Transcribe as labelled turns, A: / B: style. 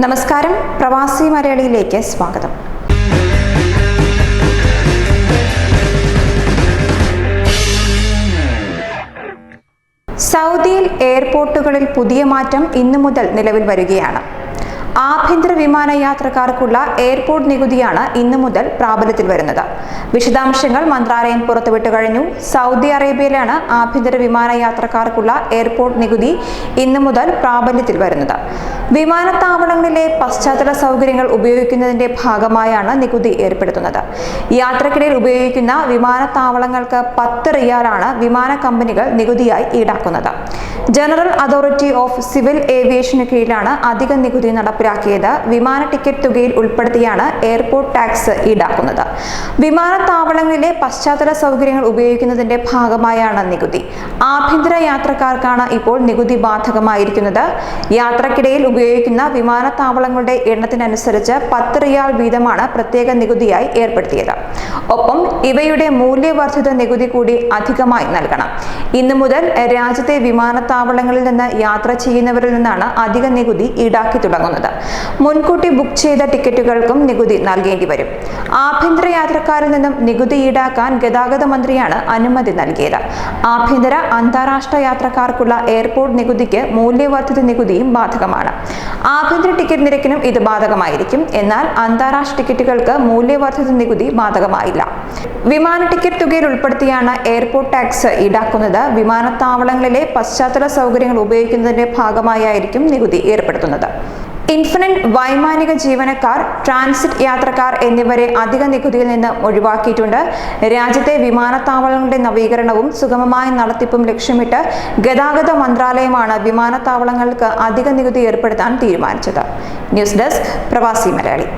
A: നമസ്കാരം. പ്രവാസി മലയാളിയിലേക്ക് സ്വാഗതം. സൗദിയിൽ എയർപോർട്ടുകളിൽ പുതിയ മാറ്റം ഇന്നു മുതൽ നിലവിൽ വരികയാണ്. ആഭ്യന്തര വിമാന യാത്രക്കാർക്കുള്ള എയർപോർട്ട് നികുതിയാണ് ഇന്നു മുതൽ പ്രാബല്യത്തിൽ വരുന്നത്. വിശദാംശങ്ങൾ മന്ത്രാലയം പുറത്തുവിട്ടു കഴിഞ്ഞു. സൗദി അറേബ്യയിലാണ് ആഭ്യന്തര വിമാന യാത്രക്കാർക്കുള്ള എയർപോർട്ട് നികുതി ഇന്നു മുതൽ പ്രാബല്യത്തിൽ വരുന്നത്. വിമാനത്താവളങ്ങളിലെ പശ്ചാത്തല സൗകര്യങ്ങൾ ഉപയോഗിക്കുന്നതിന്റെ ഭാഗമായാണ് നികുതി ഏർപ്പെടുത്തുന്നത്. യാത്രക്കിടയിൽ ഉപയോഗിക്കുന്ന വിമാനത്താവളങ്ങൾക്ക് പത്ത് റിയാലാണ് വിമാന കമ്പനികൾ നികുതിയായി ഈടാക്കുന്നത്. ജനറൽ അതോറിറ്റി ഓഫ് സിവിൽ ഏവിയേഷന് കീഴിലാണ് അധിക നികുതി നടപ്പിലാക്കിയത്. വിമാന ടിക്കറ്റ് തുകയിൽ ഉൾപ്പെടുത്തിയാണ് എയർപോർട്ട് ടാക്സ് ഈടാക്കുന്നത്. വിമാനത്താവളങ്ങളിലെ പശ്ചാത്തല സൗകര്യങ്ങൾ ഉപയോഗിക്കുന്നതിന്റെ ഭാഗമായാണ് നികുതി. ആഭ്യന്തര യാത്രക്കാർക്കാണ് ഇപ്പോൾ നികുതി ബാധകമായിരിക്കുന്നത്. യാത്രക്കിടയിൽ ഉപയോഗിക്കുന്ന വിമാനത്താവളങ്ങളുടെ എണ്ണത്തിനനുസരിച്ച് പത്ത് റിയാൽ വീതമാണ് പ്രത്യേക നികുതിയായി ഏർപ്പെടുത്തിയത്. ഒപ്പം ഇവയുടെ മൂല്യവർദ്ധിത നികുതി കൂടി അധികമായി നൽകണം. ഇന്നു മുതൽ രാജ്യത്തെ വിമാനത്താവളങ്ങളിൽ നിന്ന് യാത്ര ചെയ്യുന്നവരിൽ നിന്നാണ് അധിക നികുതി ഈടാക്കി തുടങ്ങുന്നത്. മുൻകൂട്ടി ബുക്ക് ചെയ്ത ടിക്കറ്റുകൾക്കും നികുതി നൽകേണ്ടി വരും. ആഭ്യന്തര യാത്രക്കാരിൽ നിന്നും നികുതി ഈടാക്കാൻ ഗതാഗത മന്ത്രിയാണ് അനുമതി നൽകിയത്. ആഭ്യന്തര അന്താരാഷ്ട്ര യാത്രക്കാർക്കുള്ള എയർപോർട്ട് നികുതിക്ക് മൂല്യവർദ്ധിത നികുതിയും ബാധകമാണ്. ആഭ്യന്തര ടിക്കറ്റ് നിരക്കിനും ഇത് ബാധകമായിരിക്കും. എന്നാൽ അന്താരാഷ്ട്ര ടിക്കറ്റുകൾക്ക് മൂല്യവർദ്ധിത നികുതി ബാധകമായില്ല. വിമാന ടിക്കറ്റ് തുകയിൽ ഉൾപ്പെടുത്തിയാണ് എയർപോർട്ട് ടാക്സ് ഈടാക്കുന്നത്. വിമാനത്താവളങ്ങളിലെ പശ്ചാത്തല സൗകര്യങ്ങൾ ഉപയോഗിക്കുന്നതിന്റെ ഭാഗമായായിരിക്കും നികുതി ഏർപ്പെടുത്തുന്നത്. ഇൻഫിനിറ്റ് വൈമാനിക ജീവനക്കാർ ട്രാൻസിറ്റ് യാത്രക്കാർ എന്നിവരെ അധിക നികുതിയിൽ നിന്ന് ഒഴിവാക്കിയിട്ടുണ്ട്. രാജ്യത്തെ വിമാനത്താവളങ്ങളുടെ നവീകരണവും സുഗമമായ നടത്തിപ്പും ലക്ഷ്യമിട്ട് ഗതാഗത മന്ത്രാലയമാണ് വിമാനത്താവളങ്ങൾക്ക് അധിക നികുതി ഏർപ്പെടുത്താൻ തീരുമാനിച്ചത്. ന്യൂസ് ഡെസ്ക് പ്രവാസി മലയാളി.